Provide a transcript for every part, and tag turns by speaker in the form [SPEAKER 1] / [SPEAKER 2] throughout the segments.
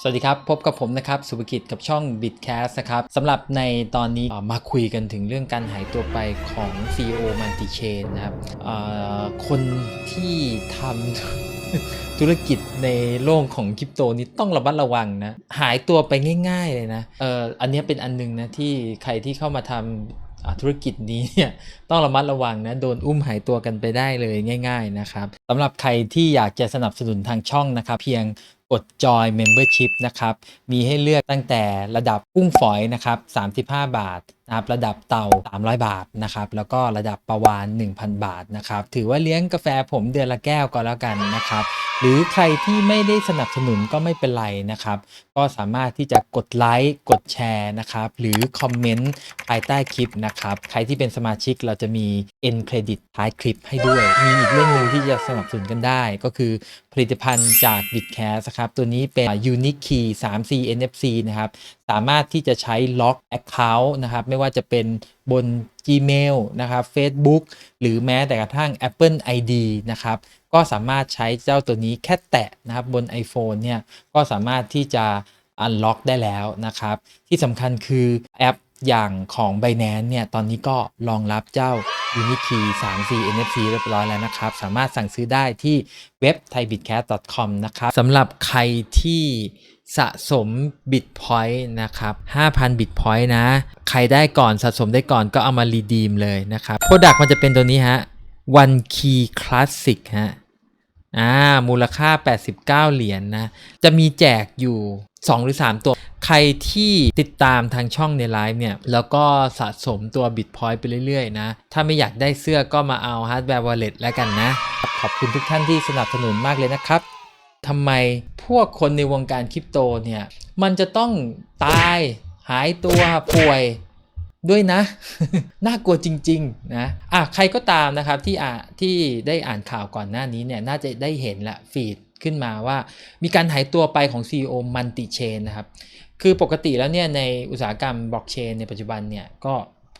[SPEAKER 1] สวัสดีครับ พบกับผมนะครับ สุภกิจกับช่อง Bitcast นะครับสำหรับในตอนนี้มาคุยกันถึงเรื่องการหายตัวไปของ CEO Multi Chain นะครับคนที่ทำธุรกิจในโลกของคริปโตนี้ต้องระมัดระวังนะ หายตัวไปง่ายๆเลยนะอออันนี้เป็นอันหนึงนะที่ใครที่เข้ามาทำธุรกิจนี้เนี่ยต้องระมัดระวังนะ โดนอุ้มหายตัวกันไปได้เลยง่าย ๆนะครับสำหรับใครที่อยากจะสนับสนุนทางช่องนะครับ เพียง กดจอย Membership นะครับ มีให้เลือกตั้งแต่ระดับกุ้งฝอยนะครับ 35 บาท นะครับระดับเตา 300 บาทนะครับแล้วก็ระดับประวาน 1,000 บาทนะครับถือว่าเลี้ยงกาแฟผมเดือนละแก้วก็แล้วกันนะครับหรือใครที่ไม่ได้สนับสนุนก็ไม่เป็นไรนะครับก็สามารถที่จะกดไลค์กดแชร์นะครับหรือคอมเมนต์ภายใต้คลิปนะครับใครที่เป็นสมาชิกเราจะมี end credit ท้ายคลิปให้ด้วย มีอีกเรื่องหนึ่งที่จะสนับสนุนกันได้ ก็คือผลิตภัณฑ์จาก b i t c a s ครับตัวนี้เป็น Unique Key 3C NFC นะครับ สามารถที่จะใช้ล็อก Account นะครับ ไม่ว่าจะเป็นบน Gmail นะครับ Facebook หรือแม้แต่กระทั่ง Apple ID นะครับ ก็สามารถใช้เจ้าตัวนี้แค่แตะนะครับบน iPhone เนี่ย ก็สามารถที่จะ unlock ได้แล้วนะครับ ที่สำคัญคือแอปอย่างของ Binance เนี่ย ตอนนี้ก็รองรับเจ้า Unikey 3C NFC เรียบร้อยแล้วนะครับ สามารถสั่งซื้อได้ที่เว็บ thaibitcast.com นะครับสำหรับใครที่ สะสม Bitpoint นะครับ 5,000 Bitpoint นะ ใครได้ก่อนสะสมได้ก่อนก็เอามา redeem เลยนะครับ Product มันจะเป็นตัวนี้ฮะ One Key Classic ฮะ อ่า มูลค่า 89 เหรียญนนะ จะมีแจกอยู่ 2 หรือ 3 ตัว ใครที่ติดตามทางช่องในไลฟ์เนี่ย แล้วก็สะสมตัว Bitpoint ไปเรื่อยๆ นะ ถ้าไม่อยากได้เสื้อก็มาเอา Hardware Wallet แล้วกันนะ ขอบคุณทุกท่านที่สนับสนุนมากเลยนะครับ ทำไมพวกคนในวงการคริปโตเนี่ย มันจะต้องตายหายตัวป่วยด้วยนะ น่ากลัวจริง ๆ นะอะใครก็ตามนะครับที่อ่าที่ได้อ่านข่าวก่อนหน้านี้เนี่ยน่าจะได้เห็นละฟีดขึ้นมาว่ามีการหายตัวไปของ CEO มันติเชนนะครับ คือปกติแล้วเนี่ยในอุตสาหกรรมบล็อกเชนในปัจจุบันเนี่ยก็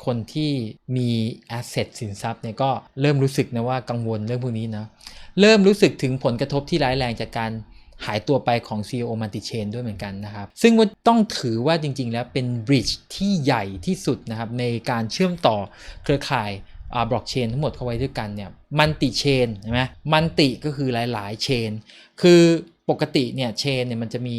[SPEAKER 1] คนที่มีแอสเซทสินทรัพย์เนี่ยก็เริ่มรู้สึกนะว่ากังวลเรื่องพวกนี้นะ เริ่มรู้สึกถึงผลกระทบที่ร้ายแรงจากการหายตัวไปของ CEO มันติเชนด้วยเหมือนกันนะครับ ซึ่งว่าต้องถือว่าจริง ๆ แล้วเป็นบริดจ์ที่ใหญ่ที่สุดนะครับ ในการเชื่อมต่อเครือข่ายบล็อกเชนทั้งหมดเข้าไว้ด้วยกันเนี่ยมันติเชนใช่ไหมมันติก็คือหลายๆเชนคือปกติเนี่ยเชนเนี่ยมันจะมี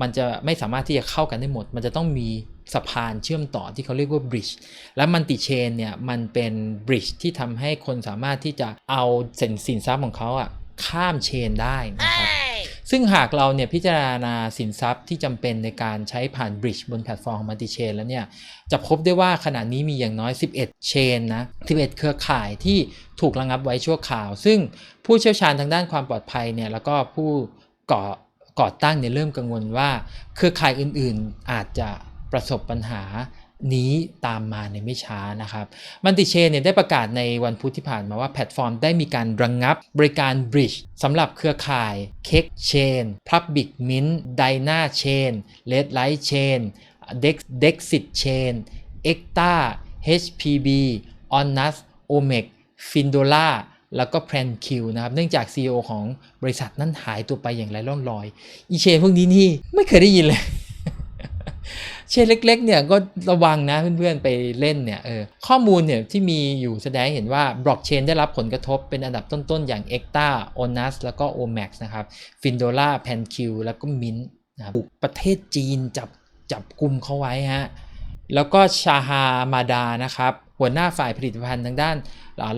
[SPEAKER 1] มันจะไม่สามารถที่จะเข้ากันได้หมด มันจะต้องมี สะพานเชื่อมต่อที่เขาเรียกว่าบริดจ์และมันติเชนเนี่ยมันเป็นบริดจ์ที่ทำให้คนสามารถที่จะเอาสินสินทรัพย์ของเขาอะข้ามเชนได้นะครับซึ่งหากเราเนี่ยพิจารณาสินทรัพย์ที่จำเป็นในการใช้ผ่านบริดจ์บนแพลตฟอร์มมัลติเชนแล้วเนี่ย จะพบได้ว่าขณะนี้มีอย่างน้อย 11 เชนนะ 11 เครือข่ายที่ถูกระงับไว้ชั่วคราว ซึ่งผู้เชี่ยวชาญทางด้านความปลอดภัยเนี่ยแล้วก็ผู้ก่อก่อตั้งเนี่ยเริ่มกังวลว่า เครือข่ายอื่นๆอาจจะ ประสบปัญหานี้ตามมาในไม่ช้านะครับมันติเชนเนี่ยได้ประกาศในวันพุธที่ผ่านมาว่าแพลตฟอร์มได้มีการระงงับบริการ Bridge สำหรับเครือข่าย Keck Chain Public Mint Dyna Chain Red Light Chain Dex Dexit Chain Ecta HPB Onus Omex Findola แล้วก็ Plan Q นะครับ เนื่องจาก CEO ของบริษัทนั้นหายตัวไปอย่างไรล่องลอย อีเชนพวกนี้นี่ไม่เคยได้ยินเลย เชนเล็กๆเนี่ยก็ระวังนะเพื่อนๆไปเล่นเนี่ยเออข้อมูลเนี่ยที่มีอยู่แสดงเห็นว่าบล็อกเชนได้รับผลกระทบเป็นอันดับต้นๆ อย่าง e c t a Onus แล้วก็ Omax นะครับ Findola PanQ แล้วก็ Mint นะรประเทศจีนจับจับกลุ่มเขาไว้ฮะแล้วก็ชาฮามาดานะครับหัวหน้าฝ่ายผลิตภัณฑ์ทางด้าน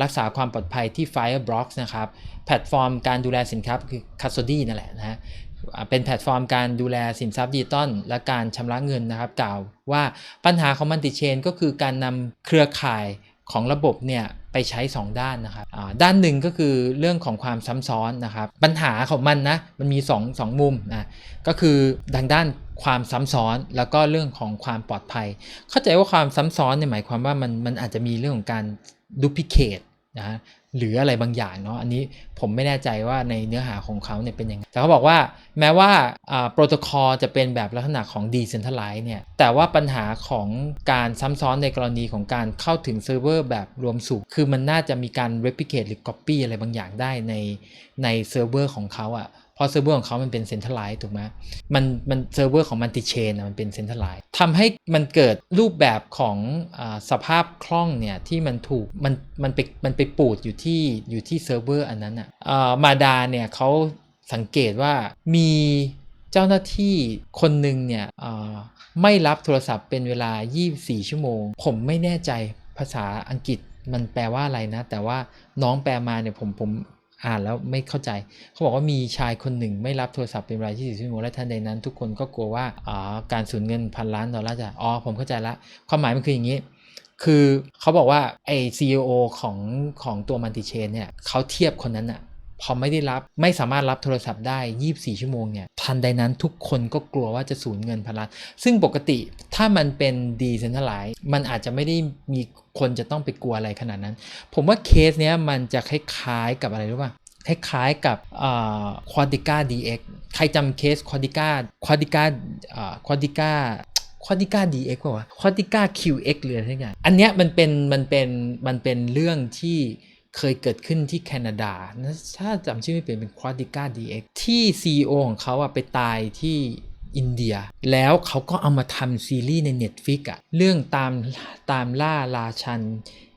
[SPEAKER 1] รักษาความปลอดภัยที่ Fireblocks นะครับ แพลตฟอร์มการดูแลสินค้าคือ Custody นั่นแหละนะฮะ เป็นแพลตฟอร์มการดูแลสินทรัพย์ดิจิตอลและการชำระเงินนะครับกล่าวว่าปัญหาของมันติเชนก็คือการนำเครือข่ายของระบบเนี่ยไปใช้ 2 ด้านนะครับด้านหนึ่งก็คือเรื่องของความซ้ำซ้อนนะครับ ปัญหาของมันนะมันมี 2 2 มุมนะก็คือทางด้านความซ้ำซ้อนแล้วก็เรื่องของความปลอดภัย เข้าใจว่าความซ้ำซ้อนเนี่ยหมายความว่ามันมันอาจจะมีเรื่องของการดูพิเคตนะ หรืออะไรบางอย่างเนาะอันนี้ผมไม่แน่ใจว่าในเนื้อหาของเขาเนี่ยเป็นยังไง แต่เขาบอกว่าแม้ว่าโปรโตคอลจะเป็นแบบลักษณะของ Decentralized เนี่ยแต่ว่าปัญหาของการซ้ำซ้อนในกรณีของการเข้าถึงเซิร์ฟเวอร์แบบรวมสูงคือมันน่าจะมีการ replicate หรือ copy อะไรบางอย่างได้ในในเซิร์ฟเวอร์ของเขาอะ่ะ เพราะเซิร์ฟเวอร์ของเขามันเป็นเซ็นทรัลไลซ์ถูกไหมมันมันเซิร์ฟเวอร์ของมันติเชนมันเป็นเซ็นทรัลไลซ์ทำให้มันเกิดรูปแบบของอสภาพคล่องเนี่ยที่มันถูกมันมันไปมันไปปูดอยู่ที่อยู่ที่เซิร์ฟเวอร์อันนั้นอะอ่ามาดาเนี่ยเขาสังเกตว่ามีเจ้าหน้าที่คนหนึ่งเนี่ยอ่าไม่รับโทรศัพท์เป็นเวลา 24 ชั่วโมง ผมไม่แน่ใจภาษาอังกฤษมันแปลว่าอะไรนะ แต่ว่าน้องแปลมาเนี่ยผมผม อ่านแล้วไม่เข้าใจ เขาบอกว่ามีชายคนหนึ่งไม่รับโทรศัพท์เป็นเวลา24ชั่วโมงและทันใดนั้น ทุกคนก็กลัวว่าอ๋อการสูญเงินพันล้านดอลลาร์จะอ๋อผมเข้าใจละ ความหมายมันคืออย่างนี้ คือเขาบอกว่าไอ้ CEO ของของตัวมันติเชนเนี่ยเขาเทียบคนนั้นอะ พอไม่ได้รับไม่สามารถรับโทรศัพท์ได้ 24 ชั่วโมงเนี่ยทันใดนั้นทุกคนก็กลัวว่าจะสูญเงินพันล้านซึ่งปกติถ้ามันเป็นดีเซนท r ไลซ์มันอาจจะไม่ได้มีคนจะต้องไปกลัวอะไรขนาดนั้น ผมว่าเคสเนี้ยมันจะคล้ายๆกับอะไรรู้ป่ะคล้ายๆกับควอดิก้า DX ใครจำเคสควอดิก้าควอดิก้าควอดิก้าควอดิก้า DX ป่าวะควอดิก้า QX หรืออะไรทั้งอย่างอันเนี้ยมันเป็นมันเป็นมันเป็นเรื่องที่ เคยเกิดขึ้นที่แคนาดาถ้าจำชื่อไม่เป็นเป็นควอดิก้า DX ที่ CEO ของเขาอะไปตายที่ อินเดีย แล้วเขาก็เอามาทำซีรีส์ใน Netflix อะเรื่องตามตามล่าราชัน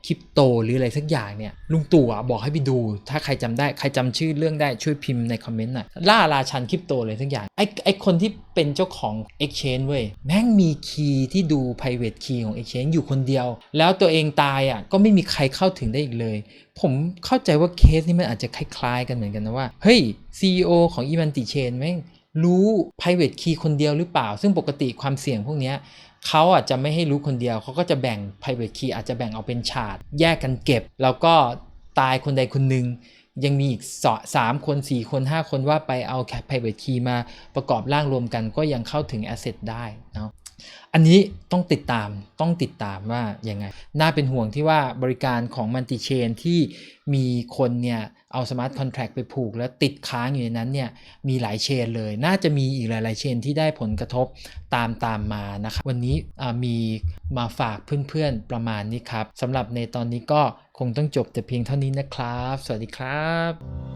[SPEAKER 1] คริปโตหรืออะไรสักอย่างเนี่ยลุงตู่อะบอกให้ไปดู ถ้าใครจำได้ใครจำชื่อเรื่องได้ช่วยพิมพ์ในคอมเมนต์หน่อยล่าราชันคริปโตเลยสักอย่างไอ้ไอ้คนที่เป็นเจ้าของ Exchange เว้ยแม่งมีคีย์ที่ดู private key ของ Exchange อยู่คนเดียว แล้วตัวเองตายอะก็ไม่มีใครเข้าถึงได้อีกเลย ผมเข้าใจว่าเคสนี้มันอาจจะคล้ายๆกันเหมือนกันนะว่า เฮ้ย CEO ของ e m a n t i Chain แม่ง รู้ private key คนเดียวหรือเปล่า ซึ่งปกติความเสี่ยงพวกนี้เขาอาจจะไม่ให้รู้คนเดียว เขาก็จะแบ่ง private key อาจจะแบ่งเอาเป็นฉาดแยกกันเก็บ แล้วก็ตายคนใดคนหนึ่งยังมีอีกสสามคน 4 คน 5 คนว่าไปเอา private key มาประกอบร่างรวมกันก็ยังเข้าถึง asset ได้เนาะ อันนี้ต้องติดตามต้องติดตามว่ายังไง น่าเป็นห่วงที่ว่าบริการของมันติเชนที่มีคนเนี่ยเอาสมาร์ทคอนแท็กไปผูกแล้วติดค้างอยู่ในนั้นเนี่ยมีหลายเชนเลย น่าจะมีอีกหลาย ๆ เชนที่ได้ผลกระทบตามตามมานะครับวันนี้มีมาฝากเพื่อน ๆ ประมาณนี้ครับสำหรับในตอนนี้ก็คงต้องจบแต่เพียงเท่านี้นะครับ สวัสดีครับ